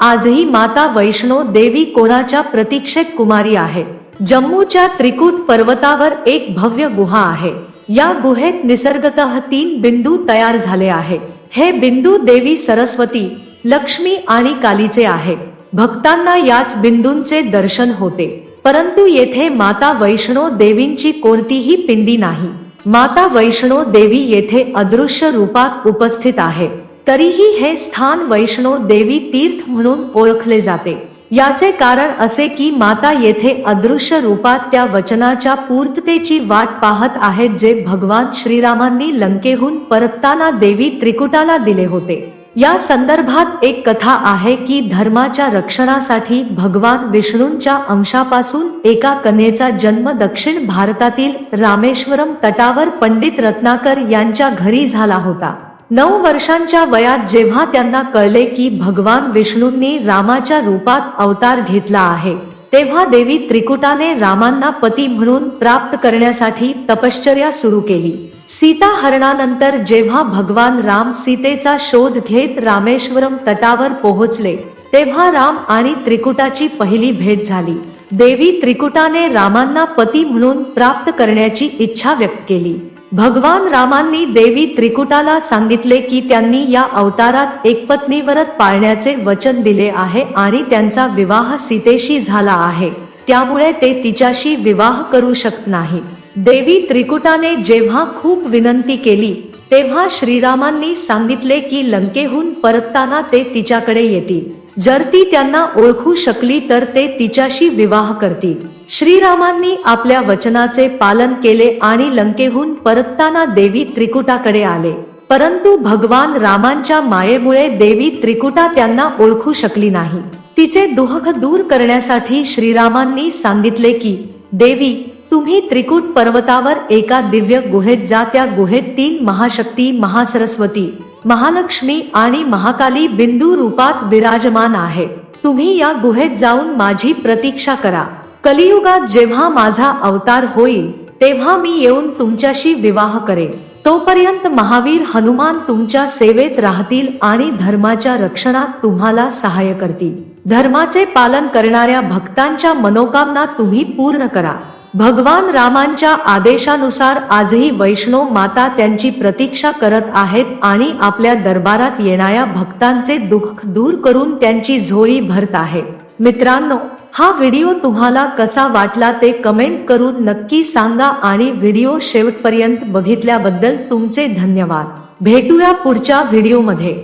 आजही माता वैष्णो देवी कोणाच्या प्रतीक्षेत कुमारी आहे? जम्मूच्या त्रिकूट पर्वतावर एक भव्य गुहा आहे. या गुहेत निसर्गतः तीन बिंदू तयार झाले आहे. हे बिंदू देवी सरस्वती लक्ष्मी आणि कालीचे आहे. भक्तांना याच बिंदूंचे दर्शन होते. परंतु येथे माता वैष्णो देवींची कोणतीही पिंडी नाही. माता वैष्णो देवी येथे अदृश्य रूपात उपस्थित आहे. तरीही हे स्थान वैष्णो देवी तीर्थ म्हणून ओळखले जाते. याचे कारण असे की माता येथे अदृश्य रूपात त्या वचनाच्या पूर्ततेची वाट पाहत आहेत जे भगवान श्रीरामांनी लंकेहून परतताना देवी त्रिकुटाला दिले होते. या संदर्भात एक कथा आहे की धर्माच्या रक्षणासाठी भगवान विष्णूंच्या अंशापासून एका कन्येचा जन्म दक्षिण भारतातील रामेश्वरम तटावर पंडित रत्नाकर यांच्या घरी झाला होता. नऊ वर्षांच्या वयात जेव्हा त्यांना कळले की भगवान विष्णूंनी रामाच्या रूपात अवतार घेतला आहे तेव्हा देवी त्रिकुटाने रामांना पती म्हणून प्राप्त करण्यासाठी तपश्चर्या सुरू केली. सीता हरणानंतर जेव्हा भगवान राम सीतेचा शोध घेत रामेश्वरम तटावर पोहोचले तेव्हा राम आणि त्रिकुटाची पहिली भेट झाली. देवी त्रिकुटाने रामांना पती म्हणून प्राप्त करण्याची इच्छा व्यक्त केली. भगवान रामांनी देवी त्रिकुटाला सांगितले की त्यांनी या अवतारात एक पत्नी व्रत पाळण्याचे वचन दिले आहे आणि त्यांचा विवाह सीतेशी झाला आहे. त्यामुळे ते तिच्याशी विवाह करू शकत नाही. देवी त्रिकुटाने जेव्हा खूप विनंती केली तेव्हा श्रीरामांनी सांगितले की लंकेहून परतताना ते तिच्याकडे येतील. जर ती त्यांना ओळखू शकली तर ते तिच्याशी विवाह करतील. श्रीरामांनी आपल्या वचनाचे पालन केले आणि लंकेहून परतताना देवी त्रिकुटाकडे आले. परंतु भगवान रामांच्या मायेमुळे देवी त्रिकुटा त्यांना ओळखू शकली नाही. तिचे दुःख दूर करण्यासाठी श्रीरामांनी सांगितले की देवी तुम्ही त्रिकूट पर्वतावर एका दिव्य गुहेत जा. त्या गुहेत तीन महाशक्ती महासरस्वती महालक्ष्मी आणि महाकाली बिंदू रूपात विराजमान आहेत तुम्ही या गुहेत जाऊन माझी प्रतीक्षा करा. कलियुगात जेव्हा माझा अवतार होईल तेव्हा मी येऊन तुमच्याशी विवाह करेन. तोपर्यंत महावीर हनुमान तुमच्या सेवेत राहतील आणि धर्माच्या रक्षणात तुम्हाला सहाय्य करतील. धर्माचे पालन करणाऱ्या भक्तांच्या मनोकामना तुम्ही पूर्ण करा. भगवान रामांच्या आदेशानुसार आजही वैष्णव माता त्यांची प्रतीक्षा करत आहेत आणि आपल्या दरबारात येणाऱ्या भक्तांचे दुःख दूर करून त्यांची झोळी भरत आहेत मित्रांनो हा व्हिडिओ तुम्हाला कसा वाटला ते कमेंट करून नक्की सांगा आणि व्हिडिओ शेवटपर्यंत बघितल्याबद्दल तुमचे धन्यवाद. भेटूया पुढच्या व्हिडिओमध्ये.